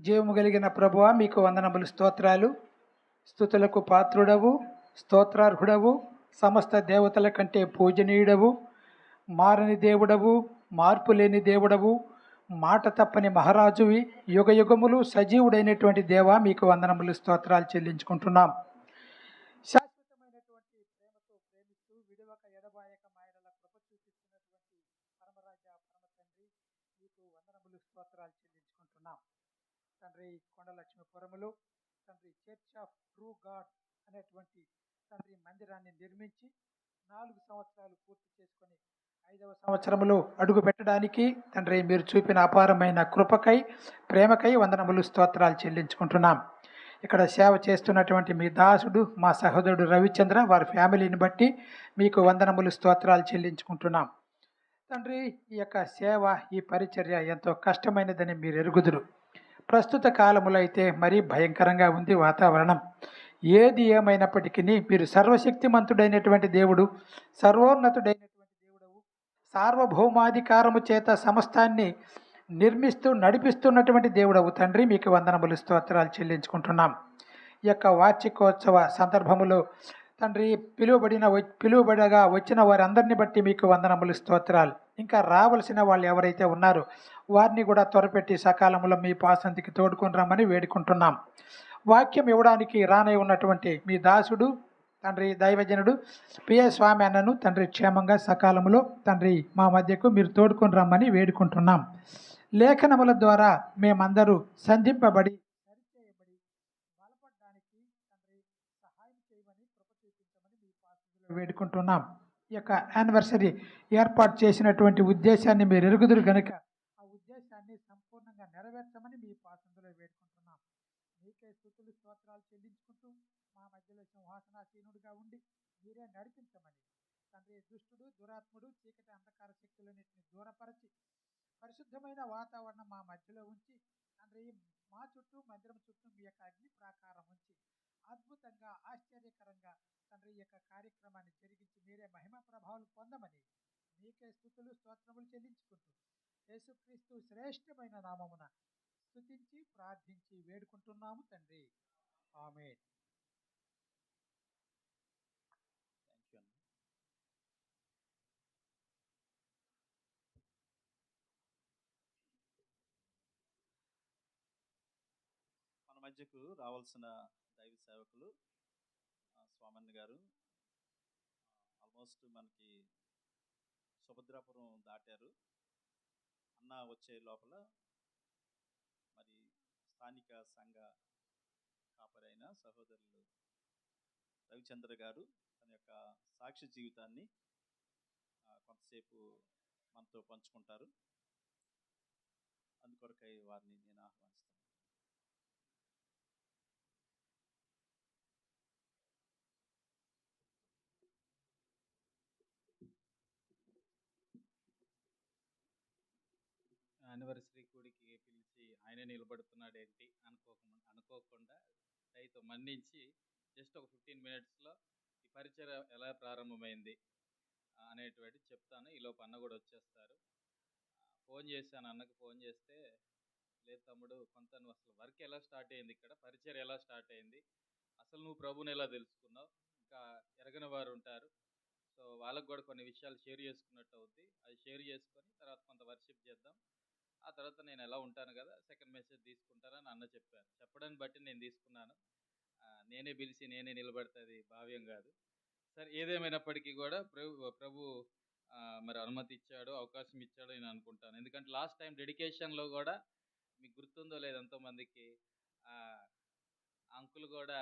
జీవము కలిగిన ప్రభువ మీకు వందనములు స్తోత్రాలు. స్థుతులకు పాత్రుడవు స్తోత్రార్హుడవు సమస్త దేవతల కంటే పూజనీయుడవు. మారని దేవుడవు మార్పు లేని దేవుడవు. మాట తప్పని మహారాజువి యుగ యుగములు సజీవుడైనటువంటి దేవ మీకు వందనములు స్తోత్రాలు చెల్లించుకుంటున్నాం. శాశ్వతమైనటువంటి ప్రేమతో ప్రేమిస్తూ ఎడబాయక కృప చూపిస్తున్నటువంటి పరమరాజ పరమ తండ్రి మీకు వందనములు స్తోత్రాలు చెల్లించుకుంటున్నాం. తండ్రి కొండలక్ష్మీపురములు తండ్రి చర్చ్ ఆఫ్ ట్రూ గాడ్ అనేటువంటి తండ్రి మందిరాన్ని నిర్మించి నాలుగు సంవత్సరాలు పూర్తి చేసుకొని ఐదవ సంవత్సరములో అడుగు పెట్టడానికి తండ్రి మీరు చూపిన అపారమైన కృపకై ప్రేమకై వందనములు స్తోత్రాలు చెల్లించుకుంటున్నాం. ఇక్కడ సేవ చేస్తున్నటువంటి మీ దాసుడు మా సహోదరుడు రవిచంద్ర వారి ఫ్యామిలీని బట్టి మీకు వందనములు స్తోత్రాలు చెల్లించుకుంటున్నాం. తండ్రి ఈ యొక్క సేవ ఈ పరిచర్య ఎంతో కష్టమైనదని మీరు ఎరుగుదురు. ప్రస్తుత కాలములో అయితే మరీ భయంకరంగా ఉంది వాతావరణం. ఏది ఏమైనప్పటికీ మీరు సర్వశక్తిమంతుడైనటువంటి దేవుడు సర్వోన్నతుడైనటువంటి దేవుడవు సార్వభౌమాధికారము చేత సమస్తాన్ని నిర్మిస్తూ నడిపిస్తున్నటువంటి దేవుడవు తండ్రి. మీకు వందనములు స్తోత్రాలు చెల్లించుకుంటున్నాం. ఈ యొక్క వార్షికోత్సవ సందర్భములో తండ్రి పిలువబడిన వ- పిలువబడగా వచ్చిన వారందరిని బట్టి మీకు వందనములు స్తోత్రాలు. ఇంకా రావలసిన వాళ్ళు ఎవరైతే ఉన్నారో వారిని కూడా త్వరపెట్టి సకాలంలో మీ పాసంతికి తోడుకొని రమ్మని వేడుకుంటున్నాం. వాక్యం ఇవ్వడానికి రానై ఉన్నటువంటి మీ దాసుడు తండ్రి దైవజనుడు పిఏ స్వామి అన్నను తండ్రి క్షేమంగా సకాలంలో తండ్రి మా మధ్యకు మీరు తోడుకొని రమ్మని వేడుకుంటున్నాం. లేఖనముల ద్వారా మేమందరూ సంధింపబడి వేడుకుంటున్నాం. యొక్క యానివర్సరీ ఏర్పాటు చేసినటువంటి ఉద్దేశాన్ని మీరు ఎరుగుదురు కనుక ఆ ఉద్దేశాన్ని సంపూర్ణంగా నెరవేర్చమని మీ పాత్రలో వేడుకుంటున్నాం. మీకే స్థుతులు స్తోత్రాలు చెల్లించుకుంటూ మా మధ్యలో సింహాసనాసీనుడిగా ఉండి మీరే నడిపించమని తండ్రి దుష్టుడు దురాత్ముడు చీకటి అంధకార శక్తులన్నింటిని దూరపరచి పరిశుద్ధమైన వాతావరణం మా మధ్యలో ఉంచి తండ్రి మా చుట్టూ మందిరం చుట్టూ మీ యొక్క అగ్ని ప్రాకారం ఉంచి అద్భుతంగా ఆశ్చర్యకరంగా తండ్రి ఈ యొక్క కార్యక్రమాన్ని జరిగించి మీరే మహిమ ప్రభావాలు పొందమని మీకే స్థుతులు స్తోత్రములు చెల్లించుకుంటూ యేసుక్రీస్తు శ్రేష్టమైన నామమున స్థుతించి ప్రార్థించి వేడుకుంటున్నాము తండ్రి. ఆమె థ్యాంక్ యూ అన్న. మన మధ్యకు రావాల్సిన దైవ సేవకులు స్వామన్న గారు. ఆల్మోస్ట్ మనకి సుభద్రాపురం దాటారు. అన్న వచ్చే లోపల మరి స్థానిక సంఘ కాపరైన సహోదరులు రవిచంద్ర గారు తన యొక్క సాక్షి జీవితాన్ని కొంతసేపు మనతో పంచుకుంటారు. అందుకొరకై వారిని నేను ఆహ్వానిస్తాను యానివర్సరీ కూడికి పిలిచి ఆయన నిలబడుతున్నాడేంటి అనుకోక అనుకోకుండా రైతు మన్నించి జస్ట్ ఒక ఫిఫ్టీన్ మినిట్స్లో ఈ పరిచయం ఎలా ప్రారంభమైంది అనేటువంటి చెప్తాను. ఈలోపు అన్న కూడా వచ్చేస్తారు. ఫోన్ చేశాను అన్నకు ఫోన్ చేస్తే లేదు తమ్ముడు కొంత నువ్వు అసలు వర్క్ ఎలా స్టార్ట్ అయింది ఇక్కడ? పరిచయం ఎలా స్టార్ట్ అయింది? అసలు నువ్వు ప్రభుని ఎలా తెలుసుకున్నావు? ఇంకా ఎరగని వారు ఉంటారు. సో వాళ్ళకు కూడా కొన్ని విషయాలు షేర్ చేసుకున్నట్టు అవుద్ది. అది షేర్ చేసుకొని తర్వాత కొంత తర్వాత నేను ఎలా ఉంటాను కదా సెకండ్ మెసేజ్ తీసుకుంటానని అన్న చెప్పారు. చెప్పడాన్ని బట్టి నేను తీసుకున్నాను. నేనే పిలిచి నేనే నిలబడుతుంది భావ్యం కాదు. సరే ఏదేమైనప్పటికీ కూడా ప్రభు ప్రభు మరి అనుమతి ఇచ్చాడు అవకాశం ఇచ్చాడు నేను అనుకుంటాను. ఎందుకంటే లాస్ట్ టైం డెడికేషన్లో కూడా మీకు గుర్తుందో లేదు ఎంతోమందికి అంకుల్ కూడా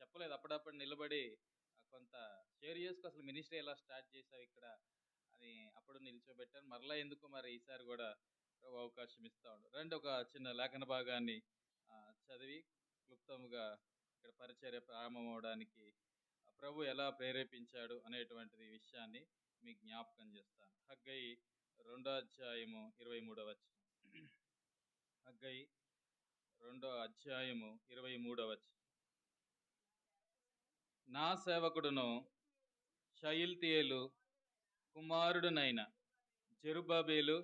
చెప్పలేదు. అప్పుడప్పుడు నిలబడి కొంత షేర్ చేసుకు అసలు మినిస్ట్రీ ఎలా స్టార్ట్ చేసావు ఇక్కడ అని అప్పుడు నిల్చోబెట్టాను మరలా ఎందుకు మరి ఈసారి కూడా ప్రభు అవకాశం ఇస్తాడు రండి ఒక చిన్న లేఖన భాగాన్ని చదివి క్లుప్తముగా ఇక్కడ పరిచర్య ప్రారంభం అవడానికి ప్రభు ఎలా ప్రేరేపించాడు అనేటువంటిది విషయాన్ని మీకు జ్ఞాపకం చేస్తాను. హగ్గై రెండో అధ్యాయము ఇరవై మూడవ వచనం. హగ్గై రెండో అధ్యాయము ఇరవై మూడవ వచనం. నా సేవకుడును షయిల్తియేలు కుమారుడునైన జెరుబాబేలు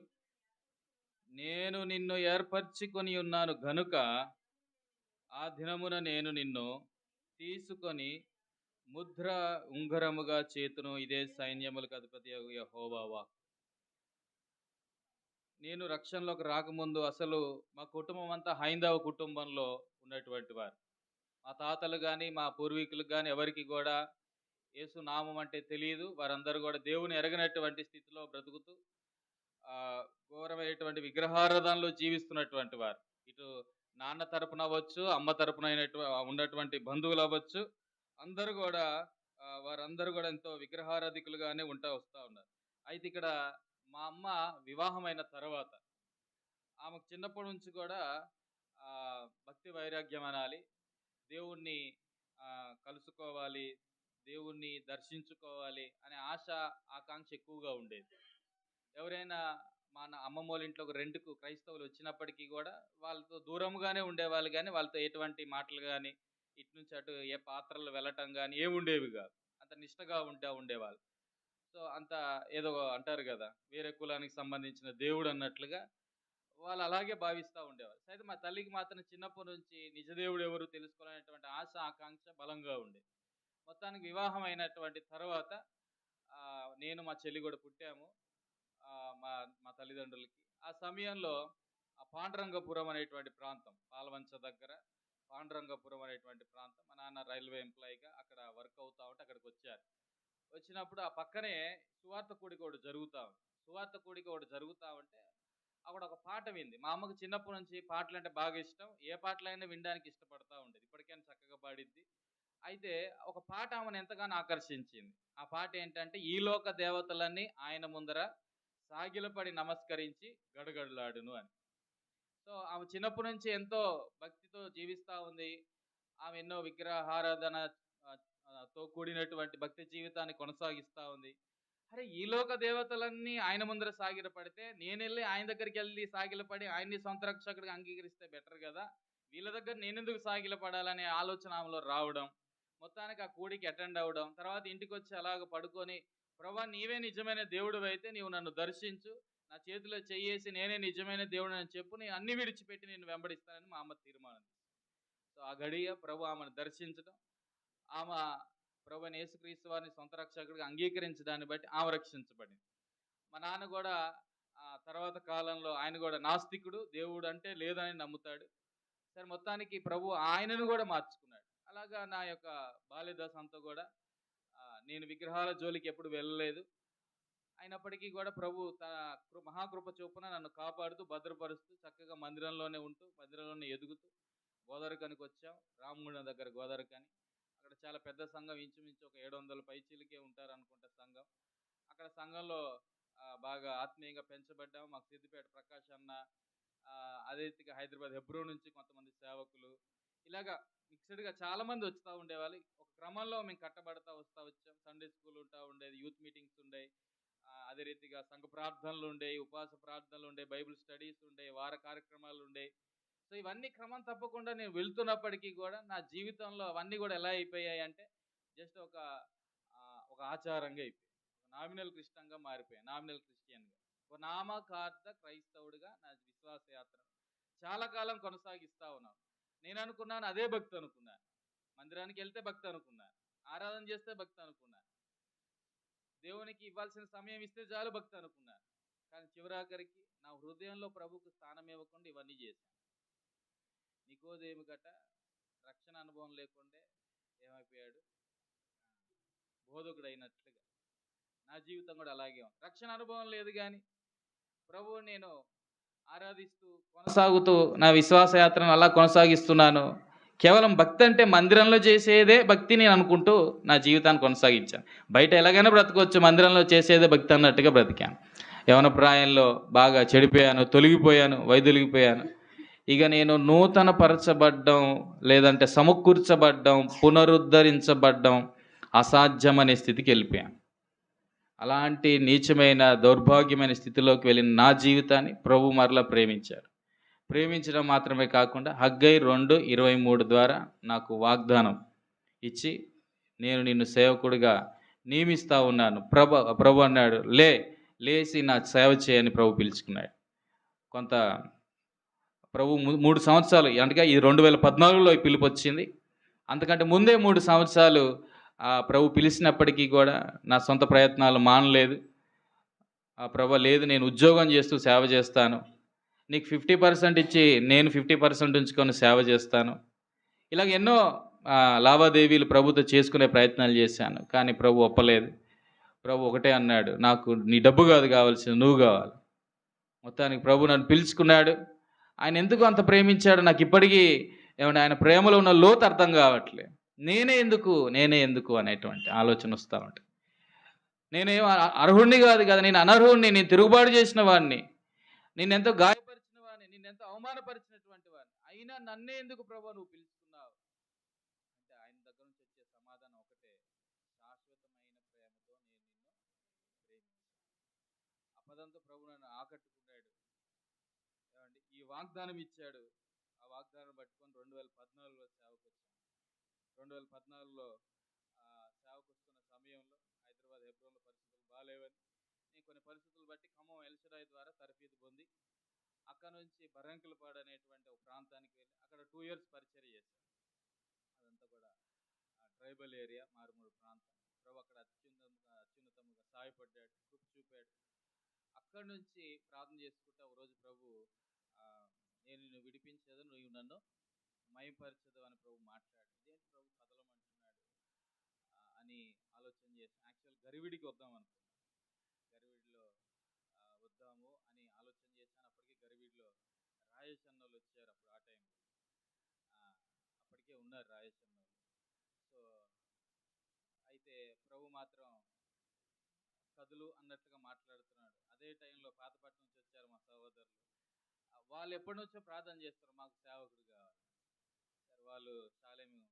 నేను నిన్ను ఏర్పరచుకొని ఉన్నాను గనుక ఆ దినమున నేను నిన్ను తీసుకొని ముద్ర ఉంగరముగా చేతును ఇదే సైన్యములకు అధిపతి యెహోవా నేను రక్షణలోకి రాకముందు అసలు మా కుటుంబం అంతా హైందవ కుటుంబంలో ఉన్నటువంటి వారు. మా తాతలు కానీ మా పూర్వీకులు కానీ ఎవరికి కూడా యేసు నామం అంటే తెలియదు వారందరూ కూడా దేవుని ఎరగనటువంటి స్థితిలో బ్రతుకుతూ ఘోరమైనటువంటి విగ్రహారాధనలో జీవిస్తున్నటువంటి వారు. ఇటు నాన్న తరపున అవ్వచ్చు అమ్మ తరపున ఉన్నటువంటి బంధువులు అవ్వచ్చు. అందరూ కూడా వారందరూ కూడా ఎంతో విగ్రహారాధికులుగానే ఉంటా వస్తూ ఉన్నారు. అయితే ఇక్కడ మా అమ్మ వివాహమైన తర్వాత ఆమెకు చిన్నప్పటి నుంచి కూడా భక్తి వైరాగ్యం అనాలి. దేవుణ్ణి కలుసుకోవాలి. దేవుణ్ణి దర్శించుకోవాలి అనే ఆశ ఆకాంక్ష ఎక్కువగా ఉండేది. ఎవరైనా మా అమ్మమ్మ వాళ్ళ ఇంట్లోకి రెంట్కు క్రైస్తవులు వచ్చినప్పటికీ కూడా వాళ్ళతో దూరంగానే ఉండేవాళ్ళు కానీ వాళ్ళతో ఎటువంటి మాటలు కానీ ఇటు నుంచి అటు ఏ పాత్రలు వెళ్ళటం కానీ ఏమి ఉండేవి కాదు. అంత నిష్టగా ఉంటే ఉండేవాళ్ళు. సో అంత ఏదో అంటారు కదా వేరే కులానికి సంబంధించిన దేవుడు అన్నట్లుగా వాళ్ళు అలాగే భావిస్తూ ఉండేవారు అయితే మా తల్లికి మాత్రం చిన్నప్పటి నుంచి నిజదేవుడు ఎవరు తెలుసుకోవాలనేటువంటి ఆశ ఆకాంక్ష బలంగా ఉండేది మొత్తానికి వివాహం అయినటువంటి తర్వాత నేను మా చెల్లి కూడా పుట్టాము. మా మా తల్లిదండ్రులకి. ఆ సమయంలో ఆ పాండురంగపురం అనేటువంటి ప్రాంతం పాలవంచ దగ్గర పాండురంగపురం అనేటువంటి ప్రాంతం మా నాన్న రైల్వే ఎంప్లాయీగా అక్కడ వర్క్ అవుతా ఉంటే అక్కడికి వచ్చారు. వచ్చినప్పుడు ఆ పక్కనే సువార్త కూడిక ఒకటి జరుగుతూ ఉంది. సువార్త కూడిక ఒకటి జరుగుతూ ఉంటే అక్కడ ఒక పాట వింది. మా అమ్మకు చిన్నప్పటి నుంచి పాటలు అంటే బాగా ఇష్టం. ఏ పాటలైనా వినడానికి ఇష్టపడతా ఉండేది. ఇప్పటికైనా చక్కగా పాడిద్ది. అయితే ఒక పాట ఆమెను ఎంతగానో ఆకర్షించింది. ఆ పాట ఏంటంటే ఈ లోక దేవతలన్నీ ఆయన ముందర సాగిలపడి నమస్కరించి గడగడలాడును అని. సో ఆమె చిన్నప్పటి నుంచి ఎంతో భక్తితో జీవిస్తూ ఉంది. ఆమె ఎన్నో విగ్రహారాధన తో కూడినటువంటి భక్తి జీవితాన్ని కొనసాగిస్తూ ఉంది. అరే ఈ లోక దేవతలన్నీ ఆయన ముందర సాగిలపడితే నేను వెళ్ళి ఆయన దగ్గరికి వెళ్ళి సాగిలపడి ఆయన్ని సొంత రక్షకుడిగా అంగీకరిస్తే బెటర్ కదా? వీళ్ళ దగ్గర నేనెందుకు సాగిలపడాలనే ఆలోచన ఆమెలో రావడం మొత్తానికి ఆ కూడికి అటెండ్ అవ్వడం తర్వాత ఇంటికి వచ్చి అలాగ పడుకొని ప్రభా నీవే నిజమైన దేవుడు అయితే నీవు నన్ను దర్శించు. నా చేతిలో చెయ్యేసి నేనే నిజమైన దేవుడు అని చెప్పు. నేను అన్ని విడిచిపెట్టి నేను వెంబడిస్తానని మా అమ్మ తీర్మానం సో ఆ గడియ ప్రభు ఆమెను దర్శించడం ఆమె ప్రభు అయిన యేసుక్రీస్తు వారిని సొంత రక్షకుడిగా అంగీకరించడాన్ని బట్టి ఆమె రక్షించబడింది. మా నాన్న కూడా ఆ తర్వాత కాలంలో ఆయన కూడా నాస్తికుడు దేవుడు అంటే లేదని నమ్ముతాడు. సరే మొత్తానికి ప్రభు ఆయనను కూడా మార్చుకున్నాడు. అలాగా నా యొక్క బాల్యదశ అంతా కూడా నేను విగ్రహాల జోలికి ఎప్పుడు వెళ్ళలేదు. అయినప్పటికీ కూడా ప్రభు తన మహాకృప చొప్పున నన్ను కాపాడుతూ భద్రపరుస్తూ చక్కగా మందిరంలోనే ఉంటూ మందిరంలోనే ఎదుగుతూ గోదావరికానికి వచ్చాం. రామగుండం దగ్గర గోదావరికాని. అక్కడ చాలా పెద్ద సంఘం ఇంచుమించు ఒక ఏడు వందల పైచీలకే ఉంటారు అనుకుంటా సంఘం. అక్కడ సంఘంలో బాగా ఆత్మీయంగా పెంచబడ్డాం. మాకు సిద్దిపేట ప్రకాష్ అన్న అదే రీతిగా హైదరాబాద్ హెబ్రో నుంచి కొంతమంది సేవకులు. ఇలాగా మిక్స్డ్గా చాలామంది వస్తూ ఉండేవాళ్ళు. ఒక క్రమంలో మేము కట్టబడతా వస్తూ వచ్చాం. సండే స్కూల్ ఉంటా ఉండేది యూత్ మీటింగ్స్ ఉండేవి అదే రీతిగా సంఘ ప్రార్థనలు ఉండేవి ఉపవాస ప్రార్థనలు ఉండే బైబిల్ స్టడీస్ ఉండే వార కార్యక్రమాలు ఉండే. సో ఇవన్నీ క్రమం తప్పకుండా నేను వెళ్తున్నప్పటికీ కూడా నా జీవితంలో అవన్నీ కూడా ఎలా అయిపోయాయి అంటే జస్ట్ ఒక ఒక ఆచారంగా అయిపోయాయి. నామినల్ క్రిస్టంగా మారిపోయాయి నామినల్ క్రిస్టియన్గా ఒక నామకార్థ క్రైస్తవుడిగా నా విశ్వాస యాత్ర చాలా కాలం కొనసాగిస్తూ ఉన్నాను. నేను అనుకున్నాను అదే భక్తి అనుకున్నాను. మందిరానికి వెళ్తే భక్తి అనుకున్నాను ఆరాధన చేస్తే భక్తి అనుకున్నాను దేవునికి ఇవ్వాల్సిన సమయం ఇస్తే చాలు భక్తి అనుకున్నా. కానీ చివరాఖరికి నా హృదయంలో ప్రభుకు స్థానం ఇవ్వకుండా ఇవన్నీ చేశాను నికోదేమి గట రక్షణ అనుభవం లేకుండే ఏమైపోయాడు? బోధకుడు అయినట్లుగా నా జీవితం కూడా అలాగే ఉంది. రక్షణ అనుభవం లేదు కానీ ప్రభువు నేను ఆరాధిస్తూ కొనసాగుతూ నా విశ్వాసయాత్రను అలా కొనసాగిస్తున్నాను. కేవలం భక్తి అంటే మందిరంలో చేసేదే భక్తి నేను అనుకుంటూ నా జీవితాన్ని కొనసాగించాను. బయట ఎలాగైనా బ్రతకొచ్చు మందిరంలో చేసేదే భక్తి అన్నట్టుగా బ్రతికాను. యవన ప్రాయంలో బాగా చెడిపోయాను తొలగిపోయాను వైదొలిగిపోయాను. ఇక నేను నూతన పరచబడ్డం లేదంటే సమకూర్చబడ్డం పునరుద్ధరించబడ్డం అసాధ్యమనే స్థితికి వెళ్ళిపోయాను. అలాంటి నీచమైన దౌర్భాగ్యమైన స్థితిలోకి వెళ్ళిన నా జీవితాన్ని ప్రభు మరలా ప్రేమించారు ప్రేమించడం మాత్రమే కాకుండా హగ్గై రెండు ఇరవై మూడు ద్వారా నాకు వాగ్దానం ఇచ్చి నేను నిన్ను సేవకుడిగా నియమిస్తూ ఉన్నాను. ప్రభు ప్రభు అన్నాడు. లే లేచి నా సేవ చేయని ప్రభు పిలుచుకున్నాడు. కొంత ప్రభు ము- మూడు సంవత్సరాలు అంటే ఇది రెండు వేల పద్నాలుగులో పిలుపు వచ్చింది. అంతకంటే ముందే మూడు సంవత్సరాలు ఆ ప్రభు పిలిచినప్పటికీ కూడా నా సొంత ప్రయత్నాలు మానలేదు. ఆ ప్రభు లేదు నేను ఉద్యోగం చేస్తూ సేవ చేస్తాను. నీకు ఫిఫ్టీ పర్సెంట్ ఇచ్చి నేను ఫిఫ్టీ పర్సెంట్ ఉంచుకొని సేవ చేస్తాను. ఇలాగ ఎన్నో లావాదేవీలు ప్రభుతో చేసుకునే ప్రయత్నాలు చేశాను. కానీ ప్రభు ఒప్పలేదు. ప్రభు ఒకటే అన్నాడు నాకు నీ డబ్బు కాదు కావాల్సింది నువ్వు కావాలి. మొత్తానికి ప్రభు నన్ను పిలుచుకున్నాడు. ఆయన ఎందుకు అంత ప్రేమించాడు? నాకు ఇప్పటికీ ఏమంటే ఆయన ప్రేమలో ఉన్న లోతు అర్థం కావట్లే. నేనే ఎందుకు నేనే ఎందుకు అనేటువంటి ఆలోచన వస్తూ ఉంటుంది నేనేం అర్హుణ్ణి కాదు కదా నేను అనర్హుణ్ణి నేను తిరుగుబాటు చేసిన వాడిని. నేను ఎంతో గాయ అవమానపరిచినటువంటి వాడిని అయినా నన్నే ఎందుకు ప్రభు నువ్వు పిలుచుకున్నావు? అంటే ఆయన దగ్గర నుంచి వచ్చే సమాధానం ఒకటే. శాశ్వతమైన ప్రేమతో నేను నిన్ను ప్రేమించాను. ఆ పదంతో ప్రభు నన్ను ఆకట్టుకున్నాడు. ఏమండి? ఈ వాగ్దానం ఇచ్చాడు. ఆ వాగ్దానం పట్టుకొని రెండు వేల పద్నాలుగులో సేవకు వచ్చాను రెండు వేల పద్నాలుగులో సేవకు వస్తున్న సమయంలో హైదరాబాద్ హెబ్రోన్లో పరిస్థితులు బాగాలేవని నేను కొన్ని పరిస్థితులు బట్టి ఖమ్మం ఎల్షడాయి ద్వారా తరఫీదు పొంది అక్కడ నుంచి బర్రంకులపాడు అనేటువంటి ఒక ప్రాంతానికి వెళ్ళి అక్కడ టూ ఇయర్స్ పరిచయం చేశాను అదంతా కూడా ట్రైబల్ ఏరియా మారుమూడు ప్రాంతం. ప్రభు అక్కడ అత్యున్నతంగా అత్యున్నతంగా సాయపడ్డాడు కృప చూపాడు. అక్కడి నుంచి ప్రార్థన చేసుకుంటే ఒక రోజు ప్రభు నేను నిన్ను విడిపించేదో నువ్వు నన్ను మయపరచదు అని ప్రభు మాట్లాడు. ఇదేంటి ప్రభు కదలమంటున్నాడు అని ఆలోచన చేశాను యాక్చువల్ గరివిడికి వద్దాం అనుకో గరివిడిలో ఆ, వద్దాము అని ఆలోచన చేశాను అప్పటికే గరివిడిలో రాజేష్ అన్నోళ్ళు వచ్చారు అప్పుడు ఆ టైంలో అప్పటికే ఉన్నారు రాజేష్ సో అయితే ప్రభు మాత్రం కదులు అన్నట్టుగా మాట్లాడుతున్నాడు. అదే టైంలో పాతపట్నం నుంచి వచ్చారు మా సహోదరులు. వాళ్ళు ఎప్పటి నుంచో ప్రార్థన చేస్తారు మాకు సేవకుడు కావాలి. సరే వాళ్ళు సాలేము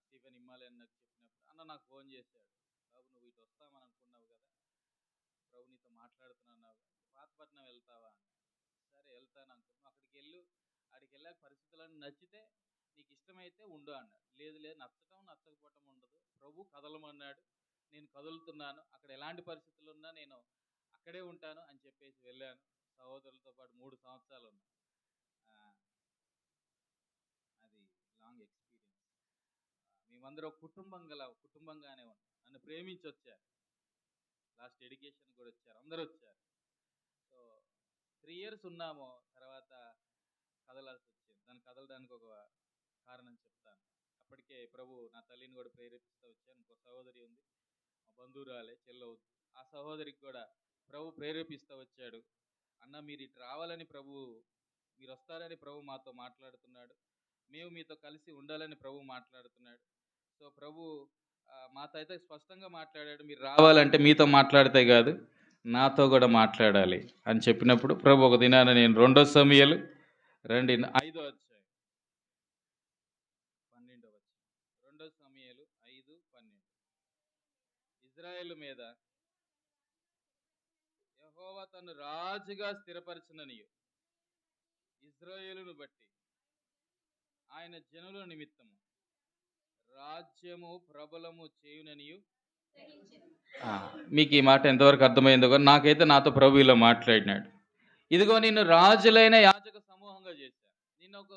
స్టీఫెన్ ఇమ్మాలయన్ నాకు చెప్పినప్పుడు అన్న నాకు ఫోన్ చేశాడు. బాబు నువ్వు ఇటు వస్తామని అనుకున్నావు కదా. ప్రభు నీతో మాట్లాడుతున్నావు పాతపట్నం వెళ్తావా? అని సరే వెళ్తాను అనుకున్నాను అక్కడికి వెళ్ళు. అక్కడికి వెళ్ళాక పరిస్థితులన్నీ నచ్చితే నీకు ఇష్టమైతే ఉండు అన్నాడు. లేదు లేదు నచ్చటం నచ్చకపోవటం ఉండదు. ప్రభు కదలమన్నాడు. నేను కదులుతున్నాను. అక్కడ ఎలాంటి పరిస్థితులు ఉన్నా నేను అక్కడే ఉంటాను అని చెప్పేసి వెళ్ళాను. సహోదరులతో పాటు మూడు సంవత్సరాలు ఉన్నా అది లాంగ్ ఎక్స్పీరియన్స్. మేమందరూ కుటుంబం గల కుటుంబంగానే ఉన్నాం. నన్ను ప్రేమించి వచ్చారు. లాస్ట్ ఎడ్యుకేషన్ కూడా వచ్చారు. అందరూ వచ్చారు. సో త్రీ ఇయర్స్ ఉన్నాము తర్వాత కదలాల్సి వచ్చింది. దాన్ని కదలడానికి ఒక కారణం చెప్తాను. అప్పటికే ప్రభు నా తల్లిని కూడా ప్రేరేపిస్తూ వచ్చాను. ఇంకో సహోదరి ఉంది. మా బంధువురాలే చెల్లవద్దు ఆ సహోదరికి కూడా ప్రభు ప్రేరేపిస్తూ వచ్చాడు. అన్న మీరు ఇటు రావాలని ప్రభు మీరు వస్తారని ప్రభు మాతో మాట్లాడుతున్నాడు. మేము మీతో కలిసి ఉండాలని ప్రభు మాట్లాడుతున్నాడు. సో ప్రభు మాతో అయితే స్పష్టంగా మాట్లాడాడు. మీరు రావాలంటే మీతో మాట్లాడితే కాదు నాతో కూడా మాట్లాడాలి అని చెప్పినప్పుడు ప్రభు ఒక దినాన నేను రెండో సమయాలు రెండు ఐదో అధ్యాయం పన్నెండో వచ్చాయి రెండో సమయాలు ఐదు పన్నెండు ఇజ్రాయేల్ మీద యెహోవా తను రాజుగా స్థిరపరచుననియు. ఇజ్రాయేలును బట్టి ఆయన జనుల నిమిత్తము రాజ్యము ప్రబలము చేయుననియు. మీకు ఈ మాట ఎంతవరకు అర్థమైందో కానీ నాకైతే నాతో ప్రభు ఇలా మాట్లాడినాడు. ఇదిగో నిన్ను రాజులైన యాజక సమూహంగా చేశాను నిన్ను ఒక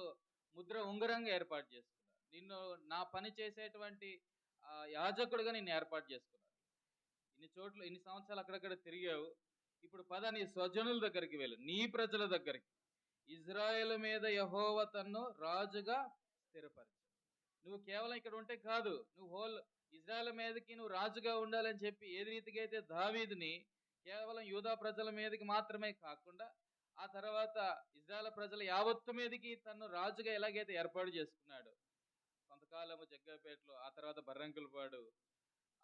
ముద్ర ఉంగరంగా ఏర్పాటు చేసుకున్నాను నిన్ను నా పని చేసేటువంటి యాజకుడిగా నిన్ను ఏర్పాటు చేసుకున్నాను ఇన్ని చోట్ల ఇన్ని సంవత్సరాలు అక్కడక్కడ తిరిగావు. ఇప్పుడు పద నీ స్వజనుల దగ్గరికి వెళ్ళు నీ ప్రజల దగ్గరికి. ఇజ్రాయెల్ మీద యహోవ తన్ను రాజుగా స్థిరపరచు. నువ్వు కేవలం ఇక్కడ ఉంటే కాదు నువ్వు హోల్ ఇజ్రాయెల్ మీదకి నువ్వు రాజుగా ఉండాలని చెప్పి ఏది రీతిగా అయితే దావీదిని కేవలం యూదా ప్రజల మీదకి మాత్రమే కాకుండా ఆ తర్వాత ఇజ్రాయెల్ ప్రజల యావత్తు మీదకి తను రాజుగా ఎలాగైతే ఏర్పాటు చేసుకున్నాడు. కొంతకాలము జగ్గపేటలో ఆ తర్వాత బర్రంకులపాడు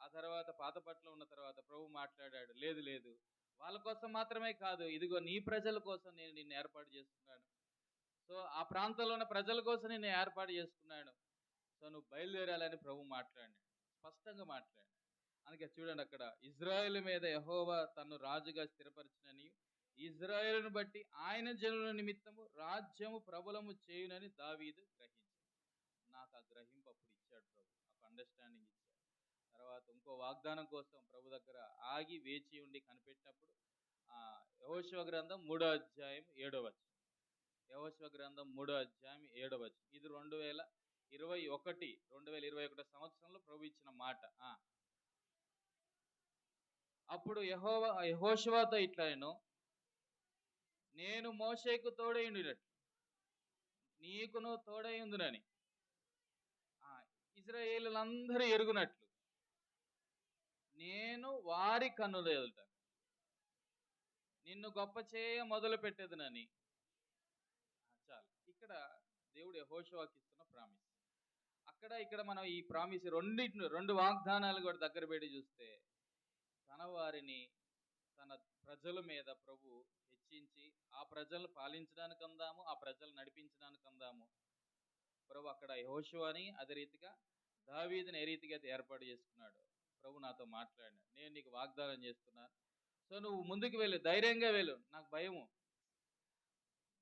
ఆ తర్వాత పాతపట్ల ఉన్న తర్వాత ప్రభు మాట్లాడాడు లేదు లేదు. వాళ్ళ కోసం మాత్రమే కాదు. ఇదిగో నీ ప్రజల కోసం నేను నిన్ను ఏర్పాటు చేసుకున్నాను. సో ఆ ప్రాంతంలో ఉన్న ప్రజల కోసం నేను ఏర్పాటు చేసుకున్నాను. సో నువ్వు బయలుదేరాలని ప్రభు మాట్లాడాడు స్పష్టంగా మాట్లాడాడు అందుకే చూడండి అక్కడ ఇజ్రాయెల్ మీద యహోవా తను రాజుగా స్థిరపరిచినని ఇజ్రాయేలును బట్టి ఆయన జనుల నిమిత్తము రాజ్యము ప్రబలము చేయునని దావీదు గ్రహించాడు. నాకు ఆ గ్రహింపు అప్పుడు ఇచ్చాడు ప్రభు. ఒక అండర్స్టాండింగ్ తర్వాత ఇంకో వాగ్దానం కోసం ప్రభు దగ్గర ఆగి వేచి ఉండి కనిపెట్టినప్పుడు యహోశివ గ్రంథం మూడో అధ్యాయం ఏడో యహోశివ గ్రంథం మూడో అధ్యాయం ఏడో ఇది రెండు వేల ఇరవై ఒకటి రెండు వేల ఇరవై ఒకటో సంవత్సరంలో ప్రభు ఇచ్చిన మాట. ఆ. అప్పుడు యహోవా యహోశివాతో ఇట్లా నేను నేను మోసేకు తోడై ఉండినట్లు నీకును తోడైందునని ఆ, ఇజ్రాయేలులందరూ ఎరుగునట్లు నేను వారి కన్నుల ఎదుట. నిన్ను గొప్ప చేయ మొదలు పెట్టేదనని చాలు. ఇక్కడ దేవుడు యహోషవాకి ఇస్తున్న ప్రామిస్. అక్కడ ఇక్కడ మనం ఈ ప్రామిస్ రెండింటిని రెండు వాగ్దానాలు కూడా దగ్గర పెట్టి చూస్తే తన వారిని తన ప్రజల మీద ప్రభు హెచ్చించి ఆ ప్రజలను పాలించడానికి అందాము ఆ ప్రజలు నడిపించడానికి అందాము. ప్రభు అక్కడ యహోషువాని అదే రీతిగా దావీదిని ఏ రీతిగా అయితే ఏర్పాటు చేసుకున్నాడు. ప్రభు నాతో మాట్లాడినాడు నేను నీకు వాగ్దానం చేస్తున్నాను సో నువ్వు ముందుకు వెళ్ళు ధైర్యంగా వెళ్ళు. నాకు భయము.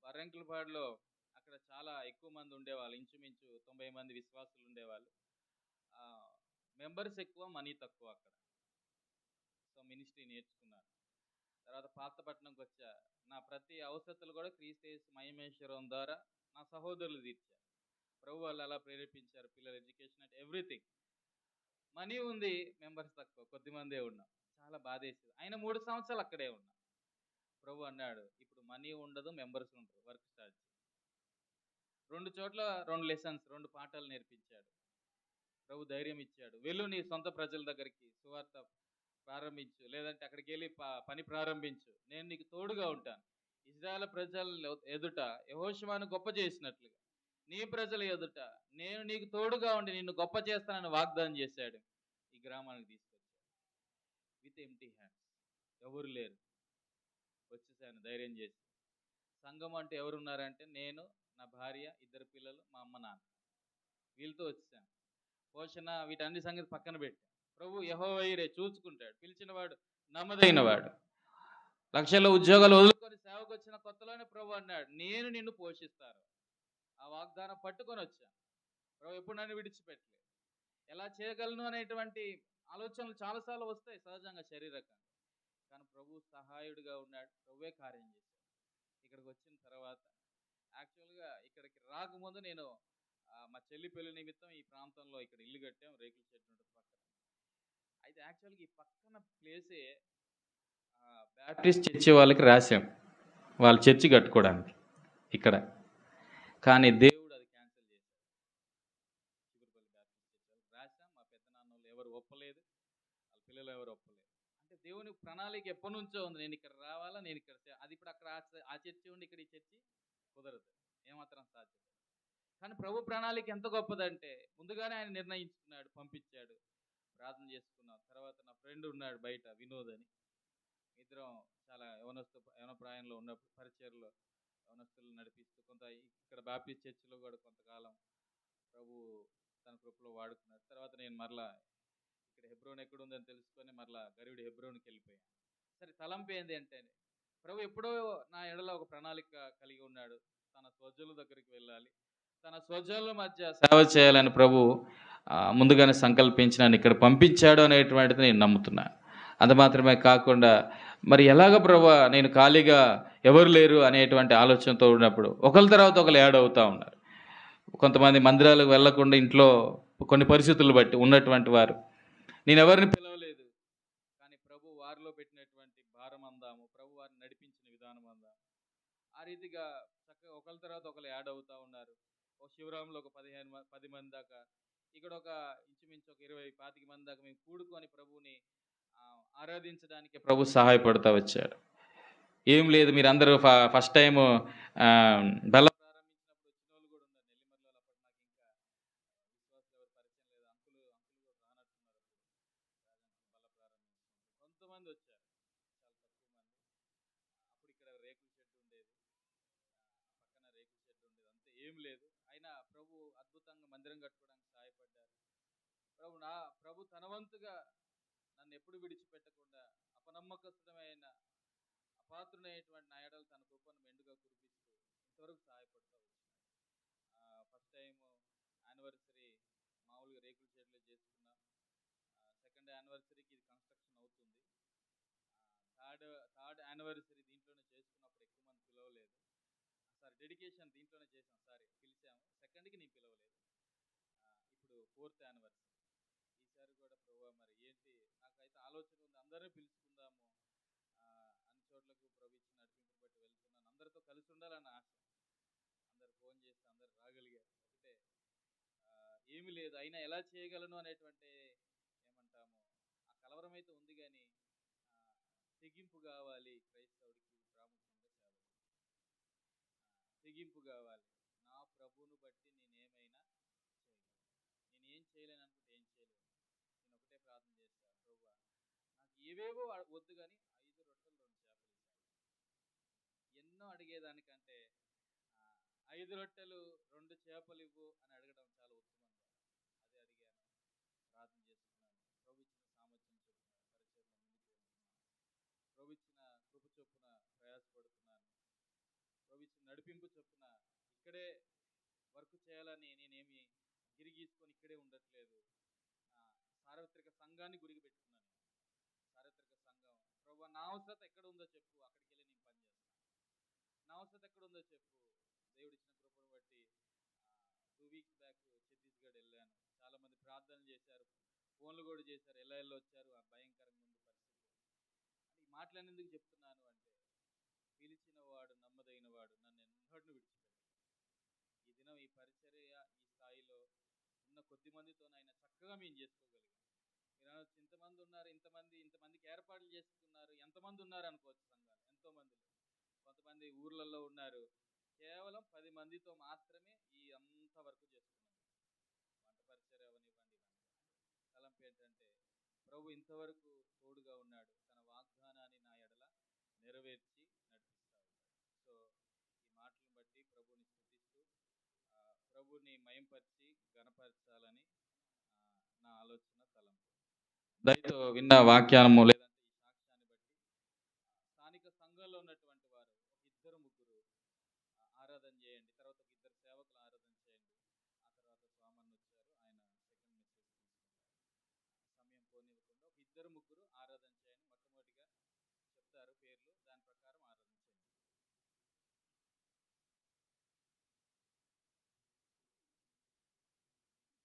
వరంకులపాడులో అక్కడ చాలా ఎక్కువ మంది ఉండేవాళ్ళు. ఇంచుమించు తొంభై మంది విశ్వాసులు ఉండేవాళ్ళు. మెంబర్స్ ఎక్కువ మనీ తక్కువ అక్కడ. సో మినిస్ట్రీ నేర్చుకున్నాను తర్వాత పాతపట్నంకి వచ్చా. నా ప్రతి అవసరతలు కూడా క్రీస్తేస్ మహిమేశ్వరం ద్వారా నా సహోదరులు తీర్చారు. ప్రభు వాళ్ళు అలా ప్రేరేపించారు. పిల్లల ఎడ్యుకేషన్ అట్ ఎవ్రీథింగ్. మనీ ఉంది మెంబర్స్ తక్కువ కొద్ది మందే ఉన్నాం. చాలా బాధేసింది. ఆయన మూడు సంవత్సరాలు అక్కడే ఉన్నా. ప్రభు అన్నాడు ఇప్పుడు మనీ ఉండదు మెంబర్స్ ఉండరు వర్క్ స్టార్ట్ రెండు చోట్ల రెండు లెసన్స్ రెండు పాఠాలు నేర్పించాడు. ప్రభు ధైర్యం ఇచ్చాడు. వెళ్ళు నీ సొంత ప్రజల దగ్గరికి సువార్త ప్రారంభించు. లేదంటే అక్కడికి వెళ్ళి పని ప్రారంభించు. నేను నీకు తోడుగా ఉంటాను. ఇజ్రాయల్ ప్రజల ఎదుట యహోషమాను గొప్ప చేసినట్లుగా. నీ ప్రజల ఎదుట నేను నీకు తోడుగా ఉండి నిన్ను గొప్ప చేస్తానని వాగ్దానం చేశాడు. ఈ గ్రామానికి తీసుకొచ్చాడు. విత్ ఎంటీ హ్యాండ్స్ ఎవరు లేరు. వచ్చేసాను ధైర్యం చేసి. సంఘం అంటే ఎవరున్నారంటే నేను నా భార్య ఇద్దరు పిల్లలు మా అమ్మ నాన్న. వీళ్ళతో వచ్చాను పోషణ వీటన్ని సంగతి పక్కన పెట్టాను ప్రభు యహోవైరే చూసుకుంటాడు. పిలిచినవాడు నమ్మదైనవాడు లక్షల ఉద్యోగాలు వదులుకొని సేవకు వచ్చిన కొత్తలోనే ప్రభు అన్నాడు నేను నిన్ను పోషిస్తాను. ఆ వాగ్దానం పట్టుకొని వచ్చాను ప్రభు ఎప్పుడు నన్ను విడిచిపెట్టలేదు. ఎలా చేయగలను అనేటువంటి ఆలోచనలు చాలాసార్లు వస్తాయి సహజంగా శరీరకంగా. కానీ ప్రభు సహాయుడిగా ఉన్నాడు. ప్రభువే కార్యం చేశాడు. ఇక్కడికి వచ్చిన తర్వాత యాక్చువల్గా ఇక్కడికి రాకముందు నేను మా చెల్లి పెళ్ళి నిమిత్తం ఈ ప్రాంతంలో ఇక్కడ ఇల్లు కట్టాం. రేకుల చెట్టు ఉంటుంది పక్కన. అయితే యాక్చువల్గా ఈ పక్కన ప్లేసే బ్యాప్టిస్ట్ చర్చి వాళ్ళకి రాశాం. వాళ్ళు చర్చి కట్టుకోవడానికి. ఇక్కడ. కానీ దేవుడు అది క్యాన్సిల్ చేశాడు. చిగురుపల్లి రాశాం మా పెద్దనాన్నలు ఎవరు ఒప్పలేదు వాళ్ళ పిల్లలు ఎవరు ఒప్పలేదు. అంటే దేవుని ప్రణాళిక ఎప్పటి నుంచో ఉంది. నేను ఇక్కడ రావాలా నేను ఇక్కడ చే- అది ఇప్పుడు అక్కడ ఆ చర్చి ఉండి ఇక్కడ ఈ చర్చి కుదరదు. ఏమాత్రం సాధ్యం కానీ ప్రభు ప్రణాళిక ఎంత గొప్పదంటే ముందుగానే ఆయన నిర్ణయించుకున్నాడు పంపించాడు ప్రార్థన చేసుకున్నాం. తర్వాత నా ఫ్రెండ్ ఉన్నాడు బయట వినోద్ అని. ఇద్దరం చాలా యవనస్తు యవన ప్రాయంలో ఉన్నప్పుడు పరిచయలో యవనస్తులు నడిపిస్తూ కొంత ఇక్కడ బాప్టిస్ట్ చర్చిలో కూడా కొంతకాలం ప్రభు తన కృపలో వాడుకున్నారు. తర్వాత నేను మరలా ఇక్కడ హెబ్రోన్ ఎక్కడ ఉందని తెలుసుకొని మరలా గరుడి హెబ్రోన్కి వెళ్ళిపోయాను. సరే తలంపు ఏంది అంటే ప్రభు ఎప్పుడో నా ఎడలో ఒక ప్రణాళిక కలిగి ఉన్నాడు. తన స్వజుల దగ్గరికి వెళ్ళాలి. తన స్వజనుల మధ్య సేవ చేయాలని ప్రభు ముందుగానే సంకల్పించి నన్ను ఇక్కడ పంపించాడు అనేటువంటిది నేను నమ్ముతున్నాను. అంత మాత్రమే కాకుండా మరి ఎలాగ ప్రభు నేను ఖాళీగా ఎవరు లేరు అనేటువంటి ఆలోచనతో ఉన్నప్పుడు ఒకరి తర్వాత ఒకరు యాడ్ అవుతూ ఉన్నారు. కొంతమంది మందిరాలకు వెళ్ళకుండా ఇంట్లో కొన్ని పరిస్థితులు బట్టి ఉన్నటువంటి వారు నేను ఎవరిని పిలవలేదు కానీ ప్రభు వారిలో పెట్టినటువంటి భారం అందాము ప్రభు వారిని నడిపించిన విధానం అందాము. ఆ రీతిగా చక్కగా ఒకరి తర్వాత ఒకరు యాడ్ అవుతూ ఉన్నారు. ఒక శివరాంలో ఒక పదిహేను పది మంది దాకా ఇక్కడ ఒక ఇంచుమించు ఒక ఇరవై పాతిక మంది దాకా మేము కూడుకొని ప్రభువుని ఆరాధించడానికి ప్రభు సహాయపడుతూ వచ్చాడు. ఏం లేదు మీరు అందరూ ఫస్ట్ టైం బల వాళ్ళు కూడా ఉన్నారు. ఇంకా కొంతమంది వచ్చారు. ఏం లేదు. అయినా ప్రభు అద్భుతంగా మందిరం కట్టుకోవడానికి సహాయపడ్డారు. ప్రభు నా ప్రభు తన వంతుగా నన్ను ఎప్పుడు విడిచిపెట్టకుండా అపనమ్మకస్తుడమైన అపాత్రుడైనటువంటి నా ఎడలు తన కృపను మెండుగా కురిపిస్తూ ఇంతవరకు సహాయపడుతూ వచ్చినాడు. ఫస్ట్ టైం యానివర్సరీ మామూలుగా రేకుల షెడ్లో చేసుకున్నాం. సెకండ్ యానివర్సరీకి ఇది కన్స్ట్రక్షన్ అవుతుంది. థర్డ్ థర్డ్ యానివర్సరీ దీంట్లోనే చేసుకున్నప్పుడు ఎక్కువ మంది పిలవలేదు. సారీ డెడికేషన్ దీంట్లోనే చేసాం సారీ పిలిచాము. సెకండ్కి నేను పిలవలేదు. ఇప్పుడు ఫోర్త్ యానివర్సరీ ఈసారి కూడా ప్రభు మరి ఏంటి నాకైతే ఆలోచన ఉంది. అందరినీ పిలుచుకుందాము. అన్ని చోట్లకు ప్రభు ఇచ్చిన నడిపింపు బట్టి వెళ్తున్నాను. అందరితో కలిసి ఉండాలన్న ఆశ. అందరు ఫోన్ చేస్తే అందరు రాగలిగారు. ఒకటే ఏమి లేదు. అయినా ఎలా చేయగలను అనేటువంటి ఏమంటాము ఆ కలవరం అయితే ఉంది కానీ తెగింపు కావాలి. క్రైస్తవుడికి ప్రాముఖ్యంగా సేవకు తెగింపు కావాలి. నా ప్రభువును బట్టి నేనేమైనా చేయగలను. నేను ఏం చేయలేను నేను ఒకటే ప్రార్థన చేస్తాను ప్రభు నాకు ఏవేవో వద్దు కానీ ఐదు రొట్టెలు రెండు చేపలు ఇవ్వాలి. ఎన్నో అడిగేదానికంటే ఐదు రొట్టెలు రెండు చేపలు ఇవ్వు అని అడగడం చాలా ఉత్తమంగా అదే అడిగాను. ప్రార్థన చేసుకున్నాను. ప్రభు ఇచ్చిన సామర్థ్యం చొప్పున పరిచయంలో ముందుకు వెళ్తున్నాను. ప్రభు ఇచ్చిన కృప చొప్పున ప్రయాసపడుతున్నాను. ప్రభు ఇచ్చిన నడిపింపు చొప్పున ఇక్కడే వర్క్ చేయాలని నేనేమి గిరిగీసుకొని ఇక్కడే ఉండట్లేదు. సార్వత్రిక సంఘాన్ని గురికి పెట్టుకున్నాను నేను. సార్వత్రిక సంఘం ప్రభు నా అవసరత ఎక్కడ ఉందో చెప్పు అక్కడికి వెళ్ళి నేను పని చేస్తాను నా అవసరత ఎక్కడ ఉందో చెప్పు. దేవుడిచ్చిన కృపను బట్టి టూ వీక్స్ బ్యాక్ ఛత్తీస్గఢ్ వెళ్ళాను. చాలామంది ప్రార్థనలు చేశారు ఫోన్లు కూడా చేశారు ఎలా ఎలా వచ్చారు ఆ భయంకరంగా ఉంది పరిస్థితి. అంటే ఈ మాటలు ఎందుకు చెప్తున్నాను అంటే పిలిచిన వాడు నమ్మదగిన వాడు నన్ను ఎన్నోడిని విడిచిపెట్టాడు. ఈ దినం ఈ పరిచర్య ఈ స్థాయిలో ఉన్న కొద్ది మందితోనైనా చక్కగా మేము చేసుకోగలిగాం. మీరు ఇంతమంది ఉన్నారు ఇంతమంది ఇంతమందికి ఏర్పాట్లు చేసుకున్నారు ఎంతమంది ఉన్నారు అనుకోవచ్చు సంఘాలు ఎంతో కొంతమంది ఊర్లలో ఉన్నారు. కేవలం పది మందితో మాత్రమే ఈ అంత వరకు చేసుకున్నాం. వంట పరిచయం అవనివ్వండి ఇవన్నీ. తలంపు ఏంటంటే ప్రభు ఇంతవరకు తోడుగా ఉన్నాడు. తన వాగ్దానాన్ని నా ఎడల నెరవేర్చి నడిపిస్తా ఉన్నాడు. సో ఈ మాటలను బట్టి ప్రభుని స్థుతిస్తూ ప్రభుని మయంపరిచి గణపరచాలని నా ఆలోచన. దయతో విన్న వాక్యానము లేదంటే ఈ సాక్ష్యాన్ని బట్టి ఆ, స్థానిక సంఘంలో ఉన్నటువంటి వారు ఒక ఇద్దరు ముగ్గురు ఆ, ఆరాధన చేయండి తర్వాత ఒక ఇద్దరు సేవకులు ఆరాధన చేయండి ఆ తర్వాత స్వామన్ వచ్చారు ఆయన సెకండ్ మెసేజ్ తీసుకుంటారు సమయం పోనివ్వకుండా ఒక ఇద్దరు ముగ్గురు ఆరాధన చేయండి మొట్టమొదటిగా చెప్తారు పేర్లు దాని ప్రకారం ఆరాధన చేయండి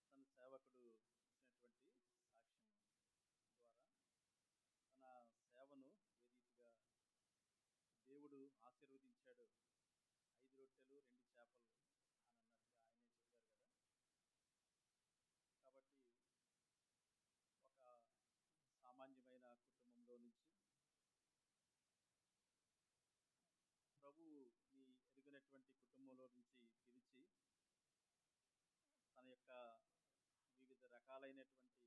తన సేవకుడు ఇచ్చినటువంటి సాక్ష్యం ద్వారా తన సేవను ఏ రీతిగా దేవుడు ఆశీర్వదించాడు ఐదు రొట్టెలు రెండు చేపలు అని అన్నట్టుగా ఆయనే చెప్పారు కదా. కాబట్టి ఒక సామాన్యమైన కుటుంబంలో నుంచి ప్రభుని ఎరిగినటువంటి కుటుంబంలో నుంచి పిలిచి తన యొక్క వివిధ రకాలైనటువంటి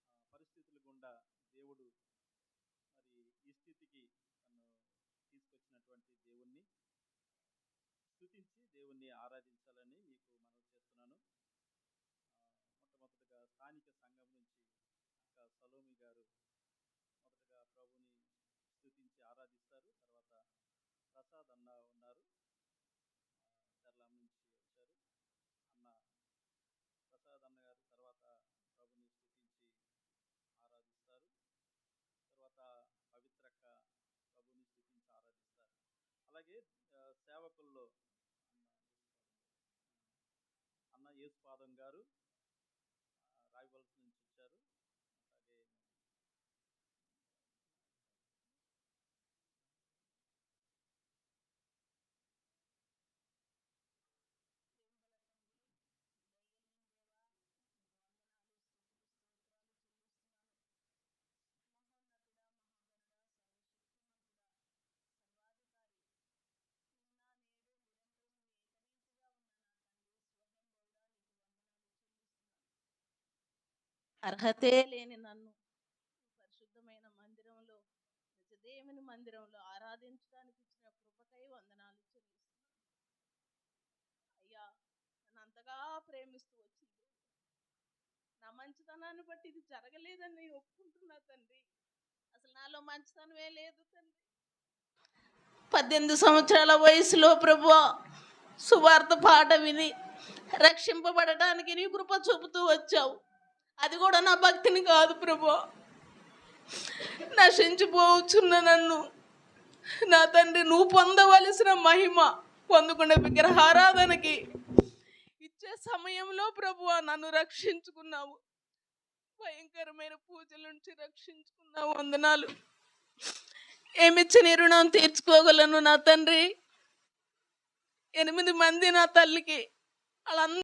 ఆ, పరిస్థితుల గుండా దేవుడు మరి ఈ స్థితికి ఉన్నటువంటి దేవుణ్ణి స్థుతించి దేవుణ్ణి ఆరాధించాలని మీకు మనవి చేస్తున్నాను. మొట్టమొదటిగా స్థానిక సంఘం నుంచి అక్క సలోమి గారు మొదటగా ప్రభుని స్థుతించి ఆరాధిస్తారు. తర్వాత ప్రసాద్ అన్న ఉన్నారు. చర్లాం నుంచి వచ్చారు. అన్న ప్రసాద్ అన్న గారు తర్వాత ప్రభుని స్థుతించి ఆరాధిస్తారు. తర్వాత పవిత్రక్క ప్రభుని స్థుతించి ఆరాధిస్తారు అలాగే ఆ, సేవకుల్లో అన్న యేసుపాదం గారు అర్హతే లేని నన్ను పరిశుద్ధమైన మందిరంలో నిజదేవుని మందిరంలో ఆరాధించడానికి ఇచ్చిన కృపకై వందనాలు చెల్లిస్తున్నాను. అయ్యా నన్ను అంతగా ప్రేమిస్తూ వచ్చింది. నా మంచితనాన్ని బట్టి ఇది జరగలేదని నేను ఒప్పుకుంటున్నా తండ్రి. అసలు నాలో మంచితనమే లేదు తండ్రి. పద్దెనిమిది సంవత్సరాల వయసులో ప్రభు సువార్త పాట విని రక్షింపబడటానికి నీ కృప చూపుతూ వచ్చావు. అది కూడా నా భక్తిని కాదు ప్రభు. నశించిపోవచ్చున్న నన్ను. నా తండ్రి నువ్వు పొందవలసిన మహిమ పొందుకునే విగ్రహారాధనకి ఇచ్చే సమయంలో ప్రభు నన్ను రక్షించుకున్నావు. భయంకరమైన పూజల నుంచి రక్షించుకున్నావు. వందనాలు. ఏమిచ్చిన రుణం తీర్చుకోగలను నా తండ్రి? ఎనిమిది మంది నా తల్లికి వాళ్ళందరూ